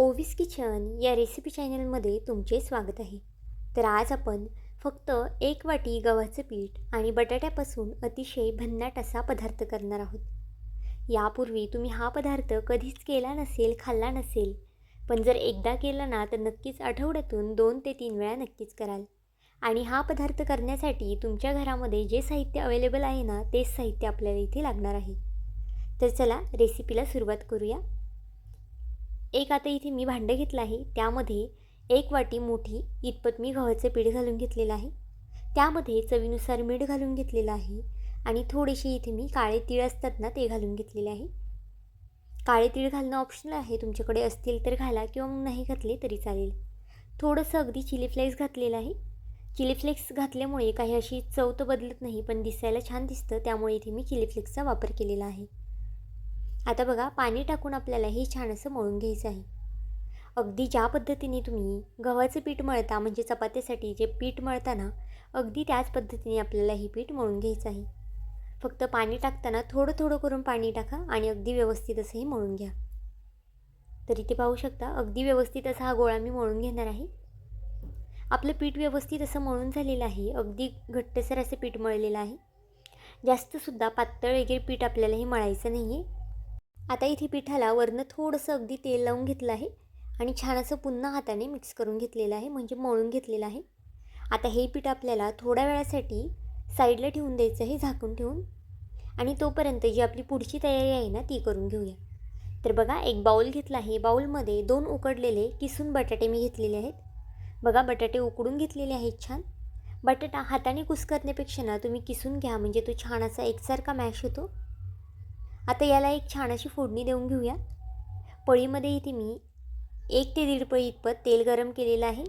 Ovis kitchen या recipe चॅनलमध्ये तुमचे स्वागत आहे. तर आज आपण फक्त एक वाटी गव्हाचं पीठ आणि बटाट्यापासून अतिशय भन्नाट असा पदार्थ करणार आहोत. यापूर्वी तुम्ही हा पदार्थ कधीच केला नसेल खाल्ला नसेल पण जर एकदा केला ना तर नक्कीच आठवड्यातून दोन ते तीन वेळा नक्कीच कराल. आणि हा पदार्थ करण्यासाठी तुमच्या घरामध्ये जे साहित्य अवेलेबल आहे ना तेच साहित्य आपल्याला इथे लागणार आहे. तर चला रेसिपीला सुरुवात करूया. एक आता इथे मी भांडं घेतलं आहे त्यामध्ये एक वाटी मोठी इतपत मी गव्हाचं पीठ घालून घेतलेलं आहे. त्यामध्ये चवीनुसार मीठ घालून घेतलेलं आहे आणि थोडेसे इथे मी काळे तीळ असतात ना ते घालून घेतलेले आहे. काळे तीळ घालणं ऑप्शनल आहे तुमच्याकडे असतील तर घाला किंवा मग नाही घातले तरी चालेल. थोडंसं अगदी चिली फ्लेक्स घातलेलं आहे. चिली फ्लेक्स घातल्यामुळे काही अशी चव तर बदलत नाही पण दिसायला छान दिसतं त्यामुळे इथे मी चिली फ्लेक्सचा वापर केलेला आहे. आता बघा पाणी टाकून आपल्याला हे छान असं मळून घ्यायचं आहे. अगदी ज्या पद्धतीने तुम्ही गव्हाचं पीठ मळता म्हणजे चपात्यासाठी जे पीठ मळता ना अगदी त्याच पद्धतीने आपल्याला हे पीठ मळून घ्यायचं आहे. फक्त पाणी टाकताना थोडं थोडं करून पाणी टाका आणि अगदी व्यवस्थित असं हे मळून घ्या. तरी ते पाहू शकता अगदी व्यवस्थित असा हा गोळा मी मळून घेणार आहे. आपलं पीठ व्यवस्थित असं मळून झालेलं आहे अगदी घट्टसर असं पीठ मळलेलं आहे. जास्तसुद्धा पातळ वगैरे पीठ आपल्याला हे मळायचं नाही आहे आता इथे पिठाला वरनं थोडंसं अगदी तेल लावून घेतलं आहे आणि छान असं पुन्हा हाताने मिक्स करून घेतलेलं आहे म्हणजे मळून घेतलेलं आहे. आता हे पीठ आपल्याला थोड्या वेळासाठी साईडला ठेवून द्यायचं आहे झाकून ठेवून. आणि तोपर्यंत जी आपली पुढची तयारी आहे ना ती करून घेऊया. तर बघा एक बाऊल घेतला आहे. बाऊलमध्ये दोन उकडलेले किसून बटाटे मी घेतलेले आहेत. बघा बटाटे उकडून घेतलेले आहेत छान. बटाटा हाताने कुस्करण्यापेक्षा ना तुम्ही किसून घ्या म्हणजे तो छान असा एकसारखा मॅश होतो. आता याला एक छान अशी फोडणी देऊन घेऊया. पळीमध्ये इथे मी एक ते दीड पळी इतपत तेल गरम केलेलं आहे.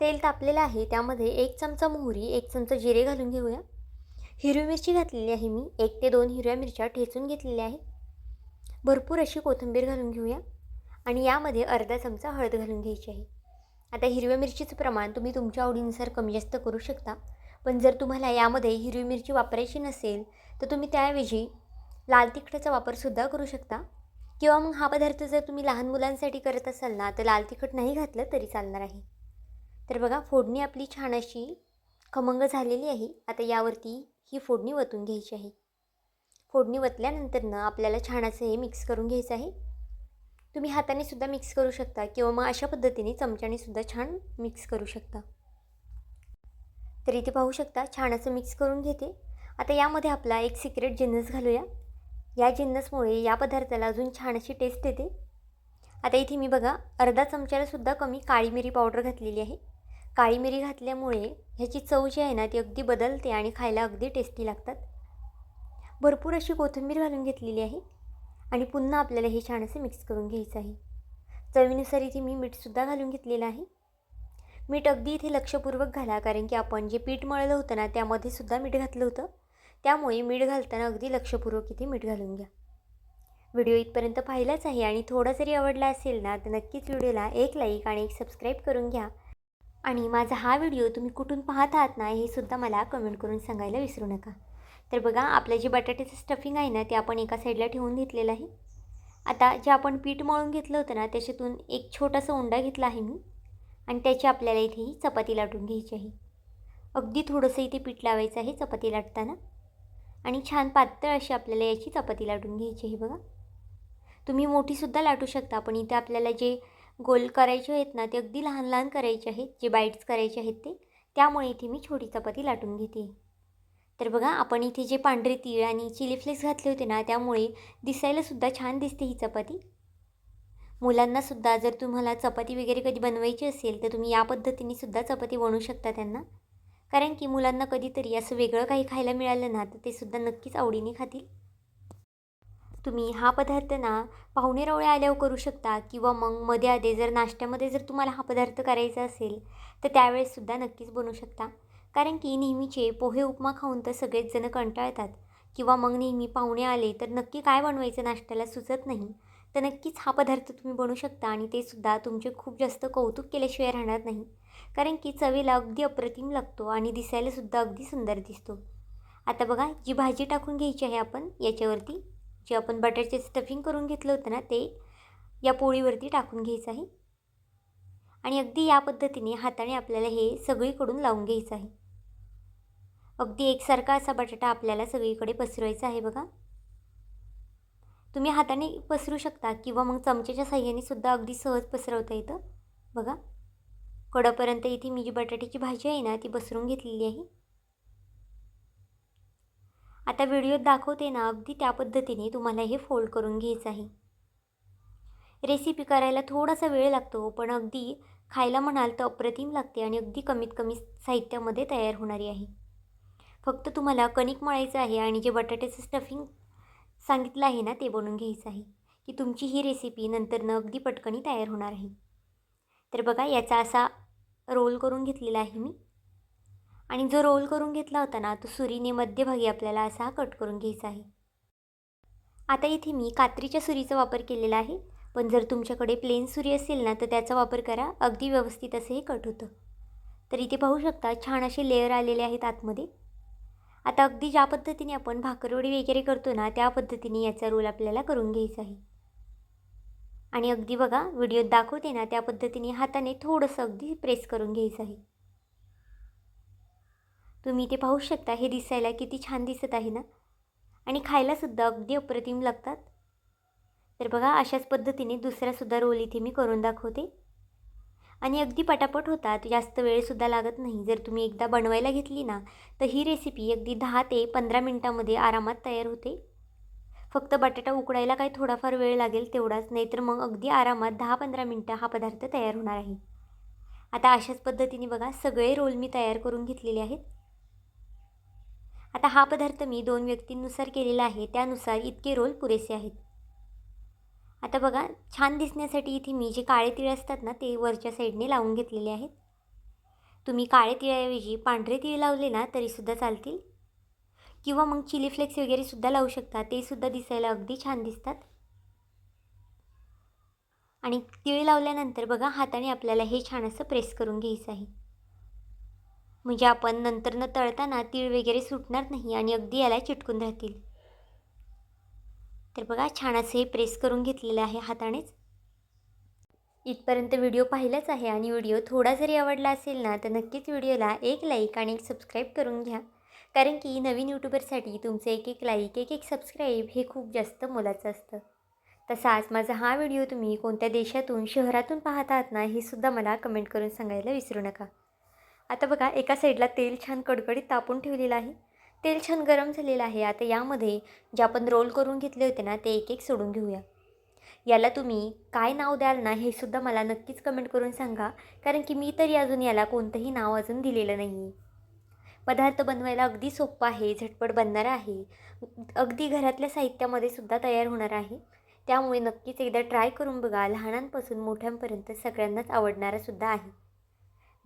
तेल तापलेलं आहे त्यामध्ये एक चमचा मोहरी एक चमचा जिरे घालून घेऊया. हिरवी मिरची घातलेली आहे मी एक ते दोन हिरव्या मिरच्या ठेचून घेतलेल्या आहेत. भरपूर अशी कोथिंबीर घालून घेऊया आणि यामध्ये अर्धा चमचा हळद घालून घ्यायची आहे. आता हिरव्या मिरचीचं प्रमाण तुम्ही तुमच्या आवडीनुसार कमी जास्त करू शकता. पण जर तुम्हाला यामध्ये हिरवी मिरची वापरायची नसेल तर तुम्ही त्याऐवजी लाल तिखटाचा वापरसुद्धा करू शकता. किंवा मग हा पदार्थ जर तुम्ही लहान मुलांसाठी करत असाल ना तर लाल तिखट नाही घातलं तरी चालणार आहे. तर बघा फोडणी आपली छान अशी खमंग झालेली आहे. आता यावरती ही फोडणी वतून घ्यायची आहे. फोडणी वतल्यानंतरनं आपल्याला छान असं हे मिक्स करून घ्यायचं आहे. तुम्ही हाताने सुद्धा मिक्स करू शकता किंवा मग अशा पद्धतीने चमच्याने सुद्धा छान मिक्स करू शकता. तर इथे पाहू शकता छान असं मिक्स करून घेते. आता यामध्ये आपला एक सिक्रेट जिन्नस घालूया. या जिन्नसमुळे या पदार्थाला अजून छान अशी टेस्ट येते. आता इथे मी बघा अर्धा चमच्यालासुद्धा कमी काळी मिरी पावडर घातलेली आहे. काळी मिरी घातल्यामुळे ह्याची चव जी आहे ना ती अगदी बदलते आणि खायला अगदी टेस्टी लागतात. भरपूर अशी कोथिंबीर घालून घेतलेली आहे आणि पुन्हा आपल्याला हे छान असं मिक्स करून घ्यायचं आहे. चवीनुसार इथे मी मीठसुद्धा घालून घेतलेलं आहे. मीठ अगदी इथे लक्षपूर्वक घाला कारण की आपण जे पीठ मळलं होतं ना त्यामध्ये सुद्धा मीठ घातलं होतं. त्यामुळे मीठ घालताना अगदी लक्षपूर्वक इथे मीठ घालून घ्या. व्हिडिओ इथपर्यंत पाहिलाच आहे आणि थोडा जरी आवडला असेल ना तर नक्कीच व्हिडिओला एक लाईक आणि एक सबस्क्राईब करून घ्या. आणि माझा हा व्हिडिओ तुम्ही कुठून पाहत आहात ना हे सुद्धा मला कमेंट करून सांगायला विसरू नका. तर बघा आपलं जे बटाट्याचं स्टफिंग आहे ना ते आपण एका साईडला ठेवून घेतलेलं आहे. आता जे आपण पीठ मळून घेतलं होतं ना त्याच्यातून एक छोटासा उंडा घेतला आहे मी. आणि त्याची आपल्याला इथे ही चपाती लाटून घ्यायची आहे. अगदी थोडंसं इथे पीठ लावायचं आहे चपाती लाटताना. आणि छान पातळ अशी आपल्याला याची चपाती लाटून घ्यायची आहे बघा. तुम्ही मोठीसुद्धा लाटू शकता. पण इथे आपल्याला जे गोल करायचे आहेत ना ते अगदी लहान लहान करायचे आहेत जे बाईट्स करायचे आहेत ते. त्यामुळे इथे मी छोटी चपाती लाटून घेते. तर बघा आपण इथे जे पांढरे तीळ आणि चिली फ्लेक्स घातले होते ना त्यामुळे दिसायलासुद्धा छान दिसते ही चपाती. मुलांनासुद्धा जर तुम्हाला चपाती वगैरे कधी बनवायची असेल तर तुम्ही या पद्धतीने सुद्धा चपाती बनवू शकता त्यांना. कारण की मुलांना कधीतरी असं वेगळं काही खायला मिळालं ना तर ते सुद्धा नक्कीच आवडीने खातील. तुम्ही हा पदार्थ ना पाहुणे रवळे आल्यावर करू शकता किंवा मग मध्ये आधे जर नाश्त्यामध्ये जर तुम्हाला हा पदार्थ करायचा असेल तर त्यावेळेससुद्धा नक्कीच बनवू शकता. कारण की नेहमीचे पोहे उपमा खाऊन तर सगळेच जण कंटाळतात किंवा मग नेहमी पाहुणे आले तर नक्की काय बनवायचं नाश्त्याला सुचत नाही. तर नक्कीच हा पदार्थ तुम्ही बनवू शकता आणि ते सुद्धा तुमचे खूप जास्त कौतुक केल्याशिवाय राहणार नाही. कारण की चवीला अगदी अप्रतिम लागतो आणि दिसायलासुद्धा अगदी सुंदर दिसतो. आता बघा जी भाजी टाकून घ्यायची आहे आपण याच्यावरती जे आपण बटरचे स्टफिंग करून घेतलं होतं ना ते या पोळीवरती टाकून घ्यायचं आहे. आणि अगदी या पद्धतीने हाताने आपल्याला हे सगळीकडून लावून घ्यायचं आहे. अगदी एकसारखा असा बटाटा आपल्याला सगळीकडे पसरवायचा आहे बघा. तुम्ही हाताने पसरू शकता किंवा मग चमच्याच्या साह्याने सुद्धा अगदी सहज पसरवता येतं. बघा. कडपर्यंत इथे मी जी बटाट्याची भाजी आहे ना ती बसरून घेतलेली आहे. आता व्हिडिओत दाखवते ना अगदी त्या पद्धतीने तुम्हाला हे फोल्ड करून घ्यायचं आहे. रेसिपी करायला थोडासा वेळ लागतो पण अगदी खायला म्हणाल तर अप्रतिम लागते आणि अगदी कमीत कमी साहित्यामध्ये तयार होणारी आहे. फक्त तुम्हाला कणिक मळायचं आहे आणि जे बटाट्याचं स्टफिंग सांगितलं आहे ना ते बनवून घ्यायचं आहे. की तुमची ही रेसिपी नंतरनं अगदी पटकनी तयार होणार आहे. तर बघा याचा असा रोल करून घेतलेला आहे मी. आणि जो रोल करून घेतला होता ना तो सुरीने मध्यभागी आपल्याला असा कट करून घ्यायचा आहे. आता इथे मी कात्रीच्या सुरीचा वापर केलेला आहे. पण जर तुमच्याकडे प्लेन सुरी असेल ना तर त्याचा वापर करा. अगदी व्यवस्थित असं हे कट होतं. तर इथे पाहू शकता छान असे लेअर आलेले आहेत आतमध्ये. आता अगदी ज्या पद्धतीने आपण भाकरवडी वगैरे करतो ना त्या पद्धतीने याचा रोल आपल्याला करून घ्यायचा आहे. आणि अगदी बघा व्हिडिओत दाखवते ना त्या पद्धतीने हाताने थोडंसं अगदी प्रेस करून घ्यायचं आहे. तुम्ही ते पाहू शकता हे दिसायला किती छान दिसत आहे ना? आणि खायलासुद्धा अगदी अप्रतिम लागतात. तर बघा अशाच पद्धतीने दुसरासुद्धा रोल इथे मी करून दाखवते. आणि अगदी पटापट होतात जास्त वेळसुद्धा लागत नाही. जर तुम्ही एकदा बनवायला घेतली ना तर ही रेसिपी अगदी दहा ते पंधरा मिनटामध्ये आरामात तयार होते. फक्त बटाटा उकडायला काही थोडाफार वेळ लागेल तेवढाच नाही तर मग अगदी आरामात दहा पंधरा मिनटं हा पदार्थ तयार होणार आहे. आता अशाच पद्धतीने बघा सगळे रोल मी तयार करून घेतलेले आहेत. आता हा पदार्थ मी दोन व्यक्तींनुसार केलेला आहे त्यानुसार इतके रोल पुरेसे आहेत. आता बघा छान दिसण्यासाठी इथे मी जे काळे तिळ असतात ना ते वरच्या साईडने लावून घेतलेले आहेत. तुम्ही काळे तिळाऐवजी पांढरे तिळ लावले ना तरीसुद्धा चालतील. किंवा मग चिली फ्लेक्स वगैरे सुद्धा लावू शकता. ते सुद्धा दिसायला अगदी छान दिसतात. आणि तिळ लावल्यानंतर बघा हाताने आपल्याला हे छान असं प्रेस करून घ्यायचं आहे. म्हणजे आपण नंतर न तळताना तीळ वगैरे सुटणार नाही आणि अगदी याला चिटकून राहतील. तर बघा छान असं हे प्रेस करून घेतलेलं आहे हातानेच. इथपर्यंत व्हिडिओ पाहिलाच आहे आणि व्हिडिओ थोडा जरी आवडला असेल ना तर नक्कीच व्हिडिओला एक लाईक आणि एक सबस्क्राईब करून घ्या. कारण की नवीन यूट्यूबरसाठी तुमचे एक एक लाईक एक एक सबस्क्राईब हे खूप जास्त मोलाचं असतं. तसाच माझा हा व्हिडिओ तुम्ही कोणत्या देशातून शहरातून पाहत आहात ना हे सुद्धा मला कमेंट करून सांगायला विसरू नका. आता बघा एका साईडला तेल छान कडकडीत तापून ठेवलेलं आहे. तेल छान गरम झालेलं आहे. आता यामध्ये जे आपण रोल करून घेतले होते ना ते एक एक सोडून घेऊया. याला तुम्ही काय नाव द्याल ना हे सुद्धा मला नक्कीच कमेंट करून सांगा. कारण की मी तरी अजून याला कोणतंही नाव अजून दिलेलं नाही आहे पदार्थ बनवायला अगदी सोपं आहे झटपट बनणार आहे. अगदी घरातल्या साहित्यामध्ये सुद्धा तयार होणार आहे. त्यामुळे नक्कीच एकदा ट्राय करून बघा लहानांपासून मोठ्यांपर्यंत सगळ्यांनाच आवडणारा सुद्धा आहे.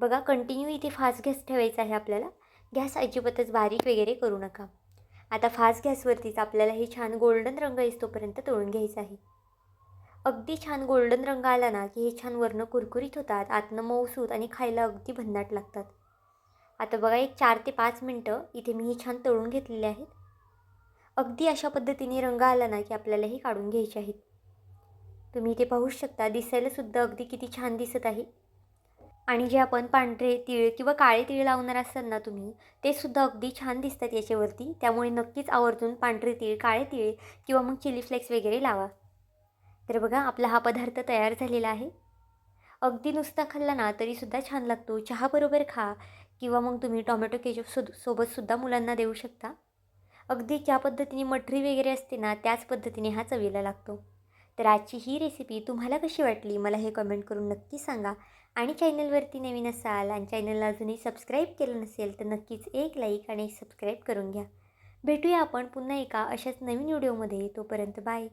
बघा कंटिन्यू इथे फास्ट गॅस ठेवायचा आहे आपल्याला. गॅस अजिबातच बारीक वगैरे करू नका. आता फास्ट गॅसवरतीच आपल्याला हे छान गोल्डन रंग येतोपर्यंत तळून घ्यायचं आहे. अगदी छान गोल्डन रंग आला ना की हे छान वर्ण कुरकुरीत होतात आतनं मऊसूत आणि खायला अगदी भन्नाट लागतात. आता बघा एक चार ते पाच मिनटं इथे मी हे छान तळून घेतलेले आहेत. अगदी अशा पद्धतीने रंग आला ना की आपल्याला हे काढून घ्यायचे आहेत. तुम्ही इथे पाहू शकता दिसायलासुद्धा अगदी किती छान दिसत आहे. आणि जे आपण पांढरे तीळ किंवा काळे तीळ लावणार असाल ना तुम्ही ते सुद्धा अगदी छान दिसतात याच्यावरती. त्यामुळे नक्कीच आवर्जून पांढरे तीळ काळे तीळ किंवा मग चिली फ्लेक्स वगैरे लावा. तर बघा आपला हा पदार्थ तयार झालेला आहे. अगदी नुसता खाल्ला ना तरीसुद्धा छान लागतो. चहाबरोबर खा. किंवा मग तुम्ही टॉमॅटो केचप सु सोबतसुद्धा मुलांना देऊ शकता. अगदी ज्या पद्धतीने मठरी वगैरे असते ना त्याच पद्धतीने हा चवीला लागतो. तर आजची ही रेसिपी तुम्हाला कशी वाटली मला हे कमेंट करून नक्की सांगा. आणि चॅनलवरती नवीन असाल आणि चॅनलला अजूनही सबस्क्राईब केलं नसेल तर नक्कीच एक लाईक आणि एक सबस्क्राईब करून घ्या. भेटूया आपण पुन्हा एका अशाच नवीन व्हिडिओमध्ये तोपर्यंत बाय